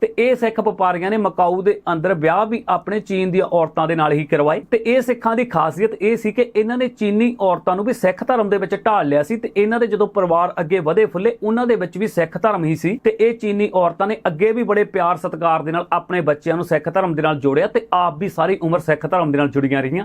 ਤੇ ਇਹ ਸਿੱਖ ਵਪਾਰੀਆਂ ਨੇ ਮਕਾਊ ਦੇ ਅੰਦਰ ਵਿਆਹ ਵੀ ਆਪਣੇ ਚੀਨ ਦੀਆਂ ਔਰਤਾਂ ਦੇ ਨਾਲ ਹੀ ਕਰਵਾਏ। ਤੇ ਇਹ ਸਿੱਖਾਂ ਦੀ ਖਾਸੀਅਤ ਇਹ ਸੀ ਕਿ ਇਹਨਾਂ ਨੇ ਚੀਨੀ ਔਰਤਾਂ ਨੂੰ ਵੀ ਸਿੱਖ ਧਰਮ ਦੇ ਵਿੱਚ ਢਾਲ ਲਿਆ ਸੀ ਤੇ ਇਹਨਾਂ ਦੇ ਜਦੋਂ ਪਰਿਵਾਰ ਅੱਗੇ ਵਧੇ ਫੁੱਲੇ, ਉਹਨਾਂ ਦੇ ਵਿੱਚ ਵੀ ਸਿੱਖ ਧਰਮ ਹੀ ਸੀ। ਤੇ ਇਹ ਚੀਨੀ ਔਰਤਾਂ ਨੇ ਅੱਗੇ ਵੀ ਬੜੇ ਪਿਆਰ ਸਤਿਕਾਰ ਦੇ ਨਾਲ ਆਪਣੇ ਬੱਚਿਆਂ ਨੂੰ ਸਿੱਖ ਧਰਮ ਦੇ ਨਾਲ ਜੋੜਿਆ ਤੇ ਆਪ ਵੀ ਸਾਰੀ ਉਮਰ ਸਿੱਖ ਧਰਮ ਦੇ ਨਾਲ ਜੁੜੀਆਂ ਰਹੀਆਂ।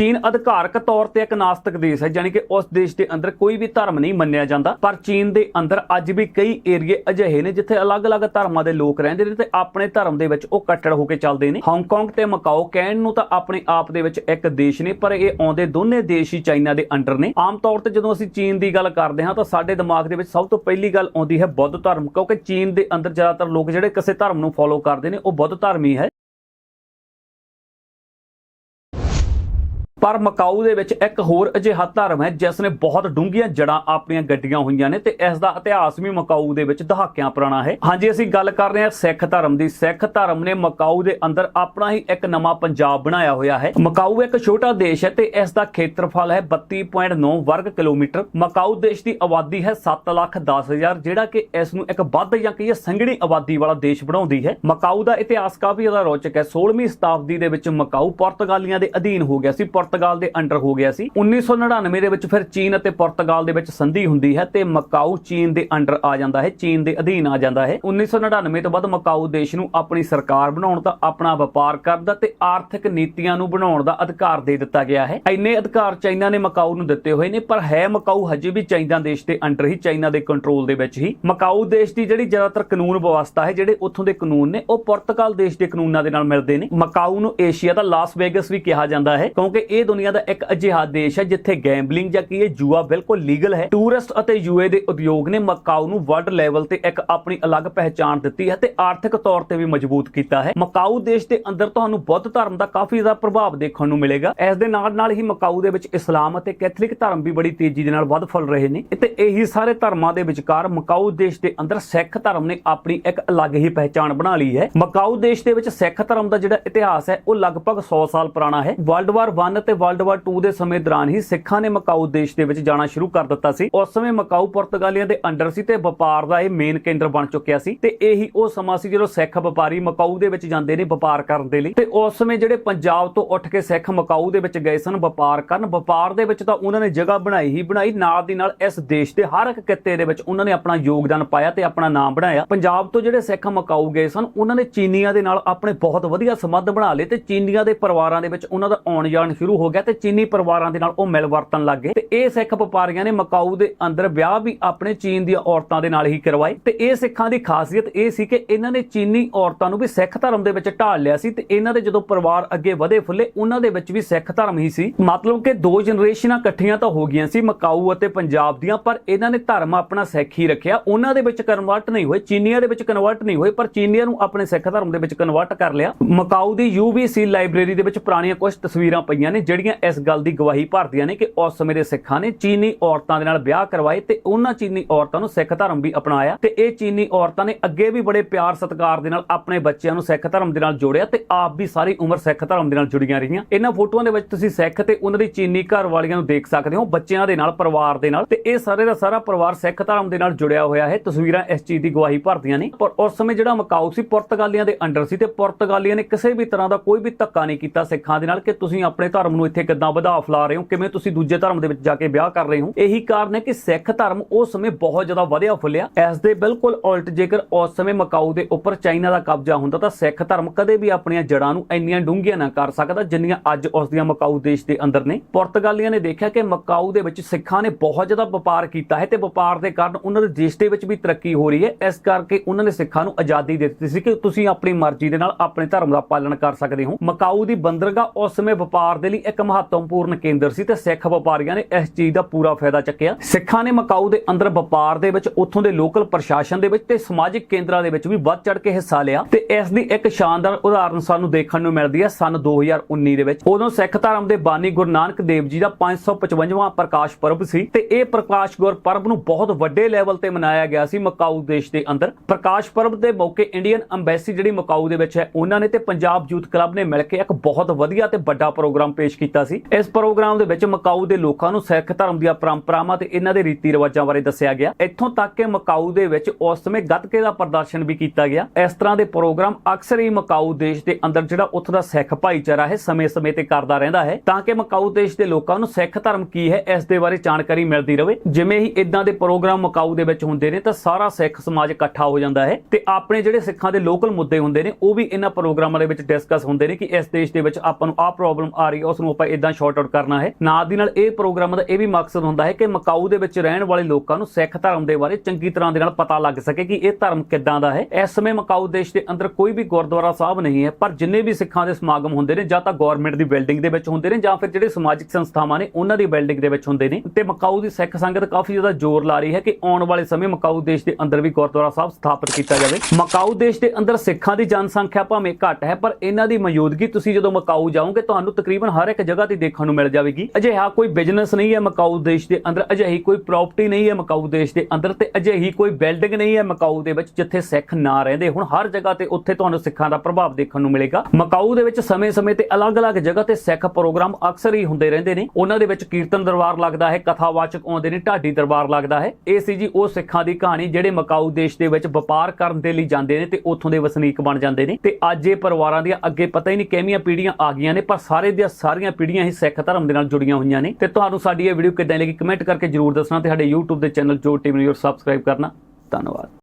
ਚੀਨ ਅਧਿਕਾਰਕ ਤੌਰ ਤੇ ਇੱਕ ਨਾਸਤਿਕ ਦੇਸ਼ ਹੈ ਯਾਨੀ ਕਿ ਉਸ ਦੇਸ਼ ਦੇ ਅੰਦਰ ਕੋਈ ਵੀ ਧਰਮ ਨਹੀਂ ਮੰਨਿਆ ਜਾਂਦਾ। ਪਰ ਚੀਨ ਦੇ ਅੰਦਰ ਅੱਜ ਵੀ ਕਈ ਏਰੀਏ ਅਜਿਹੇ ਨੇ ਜਿੱਥੇ ਅਲੱਗ-ਅਲੱਗ ਧਰਮਾਂ ਦੇ ਲੋਕ ਰਹਿੰਦੇ ਨੇ ਤੇ ਆਪਣੇ ਧਰਮ ਦੇ ਵਿੱਚ ਉਹ ਕੱਟੜ ਹੋ ਕੇ ਚੱਲਦੇ ਨੇ। ਹਾਂਗਕਾਂਗ ਤੇ ਮਕਾਓ ਕਹਿਣ ਨੂੰ ਤਾਂ ਆਪਣੇ ਆਪ ਦੇ ਵਿੱਚ ਇੱਕ ਦੇਸ਼ ਨੇ, ਪਰ ਇਹ ਆਉਂਦੇ ਦੋਨੇ ਦੇਸ਼ ਹੀ ਚਾਈਨਾ ਦੇ ਅੰਡਰ ਨੇ। ਆਮ ਤੌਰ ਤੇ ਜਦੋਂ ਅਸੀਂ ਚੀਨ ਦੀ ਗੱਲ ਕਰਦੇ ਹਾਂ ਤਾਂ ਸਾਡੇ ਦਿਮਾਗ ਦੇ ਵਿੱਚ ਸਭ ਤੋਂ ਪਹਿਲੀ ਗੱਲ ਆਉਂਦੀ ਹੈ ਬੁੱਧ ਧਰਮ, ਕਿਉਂਕਿ ਚੀਨ ਦੇ ਅੰਦਰ ਜ਼ਿਆਦਾਤਰ ਲੋਕ ਜਿਹੜੇ ਕਿਸੇ ਧਰਮ ਨੂੰ ਫੋਲੋ ਕਰਦੇ ਨੇ, ਉਹ ਬੁੱਧ ਧਰਮ ਹੀ ਹੈ। ਪਰ ਮਕਾਊ ਦੇ ਵਿੱਚ ਇੱਕ ਹੋਰ ਅਜਿਹਾ ਧਰਮ ਹੈ ਜਿਸ ਨੇ ਬਹੁਤ ਡੂੰਘੀਆਂ ਜੜਾਂ ਆਪਣੀਆਂ ਗੱਡੀਆਂ ਹੋਈਆਂ ਨੇ ਤੇ ਇਸ ਦਾ ਇਤਿਹਾਸ ਵੀ ਮਕਾਊ ਦੇ ਵਿੱਚ ਦਹਾਕਿਆਂ ਪੁਰਾਣਾ ਹੈ। ਹਾਂਜੀ, ਅਸੀਂ ਗੱਲ ਕਰ ਰਹੇ ਹਾਂ ਸਿੱਖ ਧਰਮ ਦੀ। ਸਿੱਖ ਧਰਮ ਨੇ ਮਕਾਊ ਦੇ ਅੰਦਰ ਆਪਣਾ ਹੀ ਇੱਕ ਨਵਾਂ ਪੰਜਾਬ ਬਣਾਇਆ ਹੋਇਆ ਹੈ। ਮਕਾਊ ਇੱਕ ਛੋਟਾ ਦੇਸ਼ ਹੈ ਤੇ ਇਸ ਦਾ ਖੇਤਰਫਲ ਹੈ 32.9 ਵਰਗ ਕਿਲੋਮੀਟਰ। ਮਕਾਊ ਦੇਸ਼ ਦੀ ਆਬਾਦੀ ਹੈ 7 ਲੱਖ 10 ਹਜ਼ਾਰ, ਜਿਹੜਾ ਕਿ ਇਸ ਨੂੰ ਇੱਕ ਵੱਧ ਜਾਂ ਕਹੀਏ ਸੰਘਣੀ ਆਬਾਦੀ ਵਾਲਾ ਦੇਸ਼ ਬਣਾਉਂਦੀ ਹੈ। ਮਕਾਊ ਦਾ ਇਤਿਹਾਸ ਕਾਫੀ ਜ਼ਿਆਦਾ ਰੌਚਕ ਹੈ। 16ਵੀਂ ਸ਼ਤਾਬਦੀ ਦੇ ਵਿੱਚ ਮਕਾਊ ਪੁਰਤਗਾਲੀਆਂ ਦੇ ਅਧੀਨ ਹੋ ਗਿਆ ਸੀ। ਪੁਰਤਗਾਲ ਦੇ ਅੰਡਰ ਹੋ ਗਿਆ ਸੀ। 1999 ਦੇ ਵਿੱਚ ਫਿਰ ਚੀਨ ਅਤੇ ਪੁਰਤਗਾਲ ਦੇ ਵਿੱਚ ਸੰਧੀ ਹੁੰਦੀ ਹੈ ਤੇ ਮਕਾਊ ਚੀਨ ਦੇ ਅੰਡਰ ਆ ਜਾਂਦਾ ਹੈ, ਚੀਨ ਦੇ ਅਧੀਨ ਆ ਜਾਂਦਾ ਹੈ। 1999 ਤੋਂ ਬਾਅਦ ਮਕਾਊ ਦੇਸ਼ ਨੂੰ ਆਪਣੀ ਸਰਕਾਰ ਬਣਾਉਣ ਦਾ, ਆਪਣਾ ਵਪਾਰ ਕਰਨ ਦਾ ਤੇ ਆਰਥਿਕ ਨੀਤੀਆਂ ਨੂੰ ਬਣਾਉਣ ਦਾ ਅਧਿਕਾਰ ਦੇ ਦਿੱਤਾ ਗਿਆ ਹੈ। ਇੰਨੇ ਅਧਿਕਾਰ ਚਾਈਨਾ ਨੇ ਮਕਾਊ ਨੂੰ ਦਿੱਤੇ ਹੋਏ ਨੇ, ਪਰ ਹੈ ਮਕਾਊ ਹਜੇ ਵੀ ਚਾਈਨਾ ਦੇਸ਼ ਦੇ ਅੰਡਰ ਹੀ, ਚਾਈਨਾ ਦੇ ਕੰਟਰੋਲ ਦੇ ਵਿੱਚ ਹੀ। ਮਕਾਊ ਦੇਸ਼ ਦੀ ਜਿਹੜੀ ਜ਼ਿਆਦਾਤਰ ਕਾਨੂੰਨ ਵਿਵਸਥਾ ਹੈ, ਜਿਹੜੇ ਉੱਥੋਂ ਦੇ ਕਾਨੂੰਨ ਨੇ, ਉਹ ਪੁਰਤਗਾਲ ਦੇਸ਼ ਦੇ ਕਾਨੂੰਨਾਂ ਦੇ ਨਾਲ ਮਿਲਦੇ ਨੇ। ਮਕਾਊ ਨੂੰ ਏਸ਼ੀਆ ਦਾ ਲਾਸ ਵੇਗਸ ਵੀ ਕਿਹਾ ਜਾਂਦਾ ਹੈ, ਕਿਉਂਕਿ ਇਹ ਦੁਨੀਆ ਦਾ ਇੱਕ ਅਜਿਹਾ ਦੇਸ਼ ਹੈ ਜਿੱਥੇ ਗੈਂਬਲਿੰਗ ਜਾਂ ਕੀ ਇਹ ਜੂਆ ਬਿਲਕੁਲ ਲੀਗਲ ਹੈ। ਟੂਰਿਸਟ ਅਤੇ ਯੂਏ ਦੇ ਉਦਯੋਗ ਨੇ ਮਕਾਊ ਨੂੰ ਵਰਲਡ ਲੈਵਲ ਤੇ ਇੱਕ ਆਪਣੀ ਅਲੱਗ ਪਹਿਚਾਣ ਦਿੱਤੀ ਹੈ ਤੇ ਆਰਥਿਕ ਤੌਰ ਤੇ ਵੀ ਮਜ਼ਬੂਤ ਕੀਤਾ ਹੈ। ਮਕਾਊ ਦੇਸ਼ ਦੇ ਅੰਦਰ ਤੁਹਾਨੂੰ ਬੁੱਧ ਧਰਮ ਦਾ ਕਾਫੀ ਜ਼ਿਆਦਾ ਪ੍ਰਭਾਵ ਦੇਖਣ ਨੂੰ ਮਿਲੇਗਾ। ਇਸ ਦੇ ਨਾਲ ਨਾਲ ਹੀ ਮਕਾਊ ਦੇ ਵਿੱਚ ਇਸਲਾਮ ਅਤੇ ਕੈਥੋਲਿਕ ਧਰਮ ਵੀ ਬੜੀ ਤੇਜ਼ੀ ਦੇ ਨਾਲ ਵੱਧ ਫਲ ਰਹੇ ਨੇ ਤੇ ਇਹੀ ਸਾਰੇ ਧਰਮਾਂ ਦੇ ਵਿਚਕਾਰ ਮਕਾਊ ਦੇਸ਼ ਦੇ ਅੰਦਰ ਸਿੱਖ ਧਰਮ ਨੇ ਆਪਣੀ ਇੱਕ ਅਲੱਗ ਹੀ ਪਹਿਚਾਣ ਬਣਾ ਲਈ ਹੈ। ਮਕਾਊ ਦੇਸ਼ ਦੇ ਵਿੱਚ ਸਿੱਖ ਧਰਮ ਦਾ ਜਿਹੜਾ ਇਤਿਹਾਸ ਹੈ, ਉਹ ਲਗਭਗ 100 ਸਾਲ ਪੁਰਾਣਾ ਹੈ। ਵਰਲਡ ਵਾਰ 1 ਅਤੇ ਵਰਲਡ ਵਾਰ 2 ਦੇ ਸਮੇਂ ਦੌਰਾਨ ਹੀ ਸਿੱਖਾਂ ਨੇ ਮਕਾਊ ਦੇਸ਼ ਦੇ ਵਿੱਚ ਜਾਣਾ ਸ਼ੁਰੂ ਕਰ ਦਿੱਤਾ ਸੀ। ਉਸ ਸਮੇਂ ਮਕਾਊ ਪੁਰਤਗਾਲੀਆਂ ਦੇ ਅੰਡਰ ਸੀ ਤੇ ਵਪਾਰ ਦਾ ਇਹ ਮੇਨ ਕੇਂਦਰ ਬਣ ਚੁੱਕਿਆ ਸੀ ਤੇ ਇਹੀ ਉਹ ਸਮਾਂ ਸੀ ਜਦੋਂ ਸਿੱਖ ਵਪਾਰੀ ਮਕਾਊ ਦੇ ਵਿੱਚ ਜਾਂਦੇ ਨੇ ਵਪਾਰ ਕਰਨ ਦੇ ਲਈ। ਤੇ ਉਸ ਸਮੇਂ ਜਿਹੜੇ ਪੰਜਾਬ ਤੋਂ ਉੱਠ ਕੇ ਸਿੱਖ ਮਕਾਊ ਦੇ ਵਿੱਚ ਗਏ ਸਨ ਵਪਾਰ ਕਰਨ, ਵਪਾਰ ਦੇ ਵਿੱਚ ਤਾਂ ਉਹਨਾਂ ਨੇ ਜਗ੍ਹਾ ਬਣਾਈ ਹੀ ਬਣਾਈ। ਨਾਲ ਦੀ ਨਾਲ ਇਸ ਦੇਸ਼ ਦੇ ਹਰ ਇੱਕ ਕਿੱਤੇ ਦੇ ਵਿੱਚ ਉਹਨਾਂ ਨੇ ਆਪਣਾ ਯੋਗਦਾਨ ਪਾਇਆ ਤੇ ਆਪਣਾ ਨਾਮ ਬਣਾਇਆ। ਪੰਜਾਬ ਤੋਂ ਜਿਹੜੇ ਸਿੱਖ ਮਕਾਊ ਗਏ ਸਨ, ਉਹਨਾਂ ਨੇ ਚੀਨੀਆਂ ਦੇ ਨਾਲ ਆਪਣੇ ਬਹੁਤ ਵਧੀਆ ਸੰਬੰਧ ਬਣਾ ਲਏ ਤੇ ਚੀਨੀਆਂ ਦੇ ਪਰਿਵਾਰਾਂ ਦੇ ਵਿੱਚ ਉਹਨਾਂ ਦਾ ਆਉਣ ਜਾਣ ਸ਼ੁਰੂ ਹੋ ਗਿਆ ਤੇ ਚੀਨੀ ਪਰਿਵਾਰਾਂ ਦੇ ਨਾਲ ਉਹ ਮਿਲ ਵਰਤਣ ਲੱਗ ਗਏ। ਤੇ ਇਹ ਸਿੱਖ ਵਪਾਰੀਆਂ ਨੇ ਮਕਾਊ ਦੇ ਅੰਦਰ ਵਿਆਹ ਵੀ ਆਪਣੇ ਚੀਨ ਦੀਆਂ ਔਰਤਾਂ ਦੇ ਨਾਲ ਹੀ ਕਰਵਾਏ। ਤੇ ਇਹ ਸਿੱਖਾਂ ਦੀ ਖਾਸੀਅਤ ਇਹ ਸੀ ਕਿ ਇਹਨਾਂ ਨੇ ਚੀਨੀ ਔਰਤਾਂ ਨੂੰ ਵੀ ਸਿੱਖ ਧਰਮ ਦੇ ਵਿੱਚ ਢਾਲ ਲਿਆ ਸੀ ਤੇ ਇਹਨਾਂ ਦੇ ਜਦੋਂ ਪਰਿਵਾਰ ਅੱਗੇ ਵਧੇ ਫੁੱਲੇ, ਉਹਨਾਂ ਦੇ ਵਿੱਚ ਵੀ ਸਿੱਖ ਧਰਮ ਹੀ ਸੀ। ਮਤਲਬ ਕਿ ਦੋ ਜਨਰੇਸ਼ਨਾਂ ਇਕੱਠੀਆਂ ਤਾਂ ਹੋ ਗਈਆਂ ਸੀ ਮਕਾਊ ਅਤੇ ਪੰਜਾਬ ਦੀਆਂ, ਪਰ ਇਹਨਾਂ ਨੇ ਧਰਮ ਆਪਣਾ ਸਿੱਖ ਹੀ ਰੱਖਿਆ। ਉਹਨਾਂ ਦੇ ਵਿੱਚ ਕਨਵਰਟ ਨਹੀਂ ਹੋਏ, ਚੀਨੀਆਂ ਦੇ ਵਿੱਚ ਕਨਵਰਟ ਨਹੀਂ ਹੋਏ, ਪਰ ਚੀਨੀਆਂ ਨੂੰ ਆਪਣੇ ਸਿੱਖ ਧਰਮ ਦੇ ਵਿੱਚ ਕਨਵਰਟ ਕਰ ਲਿਆ। ਮਕਾਊ ਦੀ ਯੂਬੀਸੀ ਲਾਇਬ੍ਰੇਰੀ ਦੇ ਵਿੱਚ ਪੁਰਾਣੀਆਂ ਕੁਝ ਤਸਵੀਰਾਂ ਪਈਆਂ ਨੇ ਜਿਹੜੀਆਂ ਇਸ ਗੱਲ ਦੀ ਗਵਾਹੀ ਭਰਦੀਆਂ ਨੇ ਕਿ ਉਸ ਸਮੇਂ ਦੇ ਸਿੱਖਾਂ ਨੇ ਚੀਨੀ ਔਰਤਾਂ ਦੇ ਨਾਲ ਵਿਆਹ ਕਰਵਾਏ ਤੇ ਉਹਨਾਂ ਚੀਨੀ ਔਰਤਾਂ ਨੂੰ ਸਿੱਖ ਧਰਮ ਵੀ ਅਪਣਾਇਆ ਤੇ ਇਹ ਚੀਨੀ ਔਰਤਾਂ ਨੇ ਅੱਗੇ ਵੀ ਬੜੇ ਪਿਆਰ ਸਤਿਕਾਰ ਦੇ ਨਾਲ ਆਪਣੇ ਬੱਚਿਆਂ ਨੂੰ ਸਿੱਖ ਧਰਮ ਦੇ ਨਾਲ ਜੋੜਿਆ ਤੇ ਆਪ ਵੀ ਸਾਰੀ ਉਮਰ ਸਿੱਖ ਧਰਮ ਦੇ ਨਾਲ ਜੁੜੀਆਂ ਰਹੀਆਂ। ਇਹਨਾਂ ਫੋਟੋਆਂ ਦੇ ਵਿੱਚ ਤੁਸੀਂ ਸਿੱਖ ਤੇ ਉਹਨਾਂ ਦੀ ਚੀਨੀ ਘਰ ਵਾਲੀਆਂ ਨੂੰ ਦੇਖ ਸਕਦੇ ਹੋ, ਬੱਚਿਆਂ ਦੇ ਨਾਲ, ਪਰਿਵਾਰ ਦੇ ਨਾਲ ਤੇ ਇਹ ਸਾਰੇ ਦਾ ਸਾਰਾ ਪਰਿਵਾਰ ਸਿੱਖ ਧਰਮ ਦੇ ਨਾਲ ਜੁੜਿਆ ਹੋਇਆ ਹੈ। ਤਸਵੀਰਾਂ ਇਸ ਚੀਜ਼ ਦੀ ਗਵਾਹੀ ਭਰਦੀਆਂ ਨੇ। ਪਰ ਉਸ ਸਮੇਂ ਜਿਹੜਾ ਮਕਾਊ ਸੀ, ਪੁਰਤਗਾਲੀਆਂ ਦੇ ਅੰਡਰ ਸੀ ਤੇ ਪੁਰਤਗਾਲੀਆਂ ਨੇ ਕਿਸੇ ਵੀ ਤਰ੍ਹਾਂ ਦਾ ਕੋਈ ਵੀ ਧੱਕਾ ਨਹੀਂ ਕੀਤਾ ਸਿੱਖਾਂ ਦੇ ਨਾਲ ਕਿ ਤੁਸੀਂ ਆਪਣੇ ਧਰਮ ਨੂੰ ਇੱਥੇ ਕਿੱਦਾਂ ਵਧਾ ਫਲਾ ਰਹੇ ਹੋ? ਕਿਵੇਂ ਤੁਸੀਂ ਦੂਜੇ ਧਰਮ ਦੇ ਵਿੱਚ ਜਾ ਕੇ ਵਿਆਹ ਕਰ ਰਹੇ ਹੋ? ਇਹੀ ਕਾਰਨ ਹੈ ਕਿ ਸਿੱਖ ਧਰਮ ਉਸ ਸਮੇਂ ਬਹੁਤ ਜ਼ਿਆਦਾ ਵਧਿਆ ਫੁੱਲਿਆ। ਇਸ ਦੇ ਬਿਲਕੁਲ ਉਲਟ ਜੇਕਰ ਉਸ ਸਮੇਂ ਮਕਾਊ ਦੇ ਉੱਪਰ ਚਾਈਨਾ ਦਾ ਕਬਜ਼ਾ ਹੁੰਦਾ ਤਾਂ ਸਿੱਖ ਧਰਮ ਕਦੇ ਵੀ ਆਪਣੀਆਂ ਜੜਾਂ ਨੂੰ ਇੰਨੀਆਂ ਡੂੰਘੀਆਂ ਨਾ ਕਰ ਸਕਦਾ ਜਿੰਨੀਆਂ ਅੱਜ ਉਸ ਦੀਆਂ ਮਕਾਊ ਦੇਸ਼ ਦੇ ਅੰਦਰ ਨੇ। ਪੁਰਤਗਾਲੀਆਂ ਨੇ ਦੇਖਿਆ ਕਿ ਮਕਾਊ ਦੇ ਵਿੱਚ ਸਿੱਖਾਂ ਨੇ ਬਹੁਤ ਜ਼ਿਆਦਾ ਵਪਾਰ ਕੀਤਾ ਹੈ ਤੇ ਵਪਾਰ ਦੇ ਕਾਰਨ ਉਹਨਾਂ ਦੇ ਦੇਸ਼ ਦੇ ਵਿੱਚ ਵੀ ਤਰੱਕੀ ਹੋ ਰਹੀ ਹੈ। ਇਸ ਕਰਕੇ ਉਹਨਾਂ ਨੇ ਸਿੱਖਾਂ ਨੂੰ ਆਜ਼ਾਦੀ ਦੇ ਦਿੱਤੀ ਸੀ ਕਿ ਤੁਸੀਂ ਆਪਣੀ ਮਰਜ਼ੀ ਦੇ ਨਾਲ ਆਪਣੇ ਧਰਮ ਦਾ ਪਾਲਣ ਕਰ ਸਕਦੇ ਹੋ। ਮਕਾਊ ਦੀ ਬੰਦਰਗਾਹ ਉਸ ਸਮੇਂ ਵਪਾਰ ਦੇ ਲਈ ਇੱਕ ਮਹੱਤਵਪੂਰਨ ਕੇਂਦਰ ਸੀ ਤੇ ਸਿੱਖ ਵਪਾਰੀਆਂ ਨੇ ਇਸ ਚੀਜ਼ ਦਾ ਪੂਰਾ ਫਾਇਦਾ ਚੱਕਿਆ। ਸਿੱਖਾਂ ਨੇ ਮਕਾਊ ਦੇ ਅੰਦਰ ਵਪਾਰ ਦੇ ਵਿੱਚ, ਉੱਥੋਂ ਦੇ ਲੋਕਲ ਪ੍ਰਸ਼ਾਸਨ ਦੇ ਵਿੱਚ ਤੇ ਸਮਾਜਿਕ ਕੇਂਦਰਾਂ ਦੇ ਵਿੱਚ ਵੀ ਵੱਧ ਚੜ ਕੇ ਹਿੱਸਾ ਲਿਆ ਤੇ ਇਸ ਦੀ ਇੱਕ ਸ਼ਾਨਦਾਰ ਉਦਾਹਰਨ ਸਾਨੂੰ ਦੇਖਣ ਨੂੰ ਮਿਲਦੀ ਹੈ ਸਨ 2019 ਦੇ ਵਿੱਚ। ਉਦੋਂ ਸਿੱਖ ਧਰਮ ਦੇ ਬਾਨੀ ਗੁਰੂ ਨਾਨਕ ਦੇਵ ਜੀ ਦਾ 555ਵਾਂ ਪ੍ਰਕਾਸ਼ ਪਰਬ ਸੀ ਤੇ ਇਹ ਪ੍ਰਕਾਸ਼ ਗੁਰਪੁਰਬ ਨੂੰ ਬਹੁਤ ਵੱਡੇ ਲੈਵਲ ਤੇ ਮਨਾਇਆ ਗਿਆ ਸੀ ਮਕਾਊ ਦੇਸ਼ ਦੇ ਅੰਦਰ। ਪ੍ਰਕਾਸ਼ ਪਰਬ ਦੇ ਮੌਕੇ ਇੰਡੀਅਨ ਐਮਬੈਸੀ ਜਿਹੜੀ ਮਕਾਊ ਦੇ ਵਿੱਚ ਹੈ, ਉਹਨਾਂ ਨੇ ਤੇ ਪੰਜਾਬ ਯੂਥ ਕਲੱਬ ਨੇ ਮਿਲ ਕੇ ਇੱਕ ਬਹੁਤ ਵਧੀਆ ਤੇ ਵੱਡਾ ਪ੍ਰੋਗਰਾਮ ਪੇਸ਼ ਪੇਸ਼ ਕੀਤਾ ਸੀ। ਇਸ ਪ੍ਰੋਗਰਾਮ ਦੇ ਵਿੱਚ ਮਕਾਊ ਦੇ ਲੋਕਾਂ ਨੂੰ ਸਿੱਖ ਧਰਮ ਦੀਆਂ ਪਰੰਪਰਾਵਾਂ ਤੇ ਇਹਨਾਂ ਦੇ ਰੀਤੀ ਰਿਵਾਜਾਂ ਬਾਰੇ ਦੱਸਿਆ ਗਿਆ। ਇੱਥੋਂ ਤੱਕ ਕਿ ਮਕਾਊ ਦੇ ਵਿੱਚ ਉਸ ਸਮੇਂ ਗੱਤਕੇ ਦਾ ਪ੍ਰਦਰਸ਼ਨ ਵੀ ਕੀਤਾ ਗਿਆ। ਇਸ ਤਰ੍ਹਾਂ ਦੇ ਪ੍ਰੋਗਰਾਮ ਅਕਸਰ ਹੀ ਮਕਾਊ ਦੇਸ਼ ਦੇ ਅੰਦਰ ਜਿਹੜਾ ਉੱਥੋਂ ਦਾ ਸਿੱਖ ਭਾਈਚਾਰਾ ਹੈ, ਸਮੇਂ-ਸਮੇਂ ਤੇ ਕਰਦਾ ਰਹਿੰਦਾ ਹੈ। ਤਾਂ ਕਿ ਮਕਾਊ ਦੇਸ਼ ਦੇ ਲੋਕਾਂ ਨੂੰ ਸਿੱਖ ਧਰਮ ਕੀ ਹੈ, ਇਸ ਦੇ ਬਾਰੇ ਜਾਣਕਾਰੀ ਮਿਲਦੀ ਰਹੇ ਜਿਵੇਂ ਹੀ ਇਦਾਂ ਦੇ ਪ੍ਰੋਗਰਾਮ ਮਕਾਊ ਦੇ ਵਿੱਚ ਹੁੰਦੇ ਨੇ, ਤਾਂ ਸਾਰਾ ਸਿੱਖ ਸਮਾਜ ਇਕੱਠਾ ਹੋ ਜਾਂਦਾ ਹੈ ਤੇ ਆਪਣੇ ਜਿਹੜੇ ਸਿੱਖਾਂ ਦੇ ਲੋਕਲ ਮੁੱਦੇ ਹੁੰਦੇ ਨੇ, ਉਹ ਵੀ ਇਹਨਾਂ ਪ੍ਰੋਗਰਾਮਾਂ ਦੇ ਵਿੱਚ ਡਿਸਕਸ ਹੁੰਦੇ ਨੇ ਕਿ ਇਸ ਦੇਸ਼ ਦੇ ਵਿੱਚ ਆਪਾਂ ਨੂੰ ਆਹ ਪ੍ਰੋਬਲਮ ਆ ਰਹੀ ਹੈ, ਉਸ ਨੂੰ ਆਪਾਂ ਇਦਾਂ ਸ਼ਾਰਟ ਆਊਟ ਕਰਨਾ ਹੈ। ਨਾਲ ਦੀ ਨਾਲ ਇਹ ਪ੍ਰੋਗਰਾਮ ਦਾ ਇਹ ਵੀ ਮਕਸਦ ਹੁੰਦਾ ਹੈ ਕਿ ਮਕਾਊ ਦੇ ਵਿੱਚ ਰਹਿਣ ਵਾਲੇ ਲੋਕਾਂ ਨੂੰ ਸਿੱਖ ਧਰਮ ਦੇ ਬਾਰੇ ਚੰਗੀ ਤਰ੍ਹਾਂ ਦੇ ਨਾਲ ਪਤਾ ਲੱਗ ਸਕੇ ਕਿ ਇਹ ਧਰਮ ਕਿੱਦਾਂ ਦਾ ਹੈ। ਇਸ ਸਮੇਂ ਮਕਾਊ ਦੇਸ਼ ਦੇ ਅੰਦਰ ਕੋਈ ਵੀ ਗੁਰਦੁਆਰਾ ਸਾਹਿਬ ਨਹੀਂ ਹੈ, ਪਰ ਜਿੰਨੇ ਵੀ ਸਿੱਖਾਂ ਦੇ ਸਮਾਗਮ ਹੁੰਦੇ ਨੇ ਜਾਂ ਤਾਂ ਗਵਰਨਮੈਂਟ ਦੀ ਬਿਲਡਿੰਗ ਦੇ ਵਿੱਚ ਹੁੰਦੇ ਨੇ ਜਾਂ ਫਿਰ ਜਿਹੜੇ ਸਮਾਜਿਕ ਸੰਸਥਾਵਾਂ ਨੇ, ਉਹਨਾਂ ਦੀ ਬਿਲਡਿੰਗ ਦੇ ਵਿੱਚ ਹੁੰਦੇ ਨੇ, ਤੇ ਮਕਾਊ ਦੀ ਸਿੱਖ ਸੰਗਤ ਕਾਫੀ ਜ਼ਿਆਦਾ ਜ਼ੋਰ ਲਾ ਰਹੀ ਹੈ ਕਿ ਆਉਣ ਵਾਲੇ ਸਮੇਂ ਮਕਾਊ ਦੇਸ਼ ਦੇ ਅੰਦਰ ਵੀ ਗੁਰਦੁਆਰਾ ਸਾਹਿਬ ਸਥਾਪਿਤ ਕੀਤਾ ਜਾਵੇ। ਮਕਾਊ ਦੇਸ਼ ਦੇ ਅੰਦਰ ਸਿੱਖਾਂ ਦੀ ਜਨਸੰਖਿਆ ਭਾਵੇਂ ਘੱਟ ਹੈ, ਪਰ ਇਹਨਾਂ ਦੀ ਮੌਜੂਦਗੀ ਤੁਸੀਂ ਜਦੋਂ ਮਕਾਊ ਜਾਓਗੇ, ਤੁਹਾਨੂੰ ਤਕਰੀਬਨ ਹਰ ਇੱਕ ਜਗ੍ਹਾ ਤੇ ਦੇਖਣ ਨੂੰ ਮਿਲ ਜਾਵੇਗੀ। ਅਜਿਹਾ ਕੋਈ ਬਿਜ਼ਨਸ ਨਹੀਂ ਹੈ ਮਕਾਊ ਦੇਸ਼ ਦੇ ਅੰਦਰ, ਅਜਿਹੀ ਕੋਈ ਪ੍ਰਾਪਰਟੀ ਨਹੀਂ ਹੈ ਮਕਾਊ ਦੇਸ਼ ਦੇ ਅੰਦਰ ਤੇ ਅਜਿਹੀ ਕੋਈ ਬਿਲਡਿੰਗ ਨਹੀਂ ਹੈ ਮਕਾਊ ਦੇ ਵਿੱਚ ਜਿੱਥੇ ਸਿੱਖ ਨਾ ਰਹਿੰਦੇ ਹੁਣ। ਹਰ ਜਗ੍ਹਾ ਤੇ ਉੱਥੇ ਤੁਹਾਨੂੰ ਸਿੱਖਾਂ ਦਾ ਪ੍ਰਭਾਵ ਦੇਖਣ ਨੂੰ ਮਿਲੇਗਾ। ਮਕਾਊ ਦੇ ਵਿੱਚ ਸਮੇਂ-ਸਮੇਂ ਤੇ ਅਲੱਗ-ਅਲੱਗ ਜਗ੍ਹਾ ਤੇ ਸਿੱਖ ਪ੍ਰੋਗਰਾਮ ਅਕਸਰ ਹੀ ਹੁੰਦੇ ਰਹਿੰਦੇ ਨੇ। ਉਹਨਾਂ ਦੇ ਵਿੱਚ ਕੀਰਤਨ ਦਰਬਾਰ ਲੱਗਦਾ ਹੈ, ਕਥਾਵਾਚਕ ਆਉਂਦੇ ਨੇ, ਢਾਡੀ ਦਰਬਾਰ ਲੱਗਦਾ ਹੈ। ਇਹ ਸੀ ਜੀ ਉਹ ਸਿੱਖਾਂ ਦੀ ਕਹਾਣੀ ਜਿਹੜੇ ਮਕਾਊ ਦੇਸ਼ ਦੇ ਵਿੱਚ ਵਪਾਰ ਕਰਨ ਦੇ ਲਈ ਜਾਂਦੇ ਨੇ ਤੇ ਉੱਥੋਂ ਦੇ ਵਸਨੀਕ ਬਣ ਜਾਂਦੇ ਨੇ। ਤੇ ਅੱਜ ਇਹ ਪਰਿਵਾਰਾਂ ਦੀਆਂ ਅੱਗੇ ਪਤਾ ਹੀ ਨਹੀਂ ਕਿੰਨੀਆਂ ਪੀੜ੍ਹੀਆਂ ਆ ਗਈਆਂ ਨੇ, ਪਰ ਸਾਰੇ ਦੀਆਂ ਸਾਰੀਆਂ ਪੀੜ੍ਹੀਆਂ ਹੀ ਸਿੱਖ ਧਰਮ ਦੇ ਨਾਲ ਜੁੜੀਆਂ ਹੋਈਆਂ ਨੇ। ਤੇ ਤੁਹਾਨੂੰ ਸਾਡੀ ਇਹ ਵੀਡੀਓ ਕਿੱਦਾਂ ਲੱਗੀ ਕਮੈਂਟ ਕਰਕੇ ਜਰੂਰ ਦੱਸਣਾ ਤੇ ਸਾਡੇ YouTube ਦੇ ਚੈਨਲ ਜੋ ਟੀਵੀ ਨਿਊਜ਼ ਸਬਸਕ੍ਰਾਈਬ ਕਰਨਾ। ਧੰਨਵਾਦ।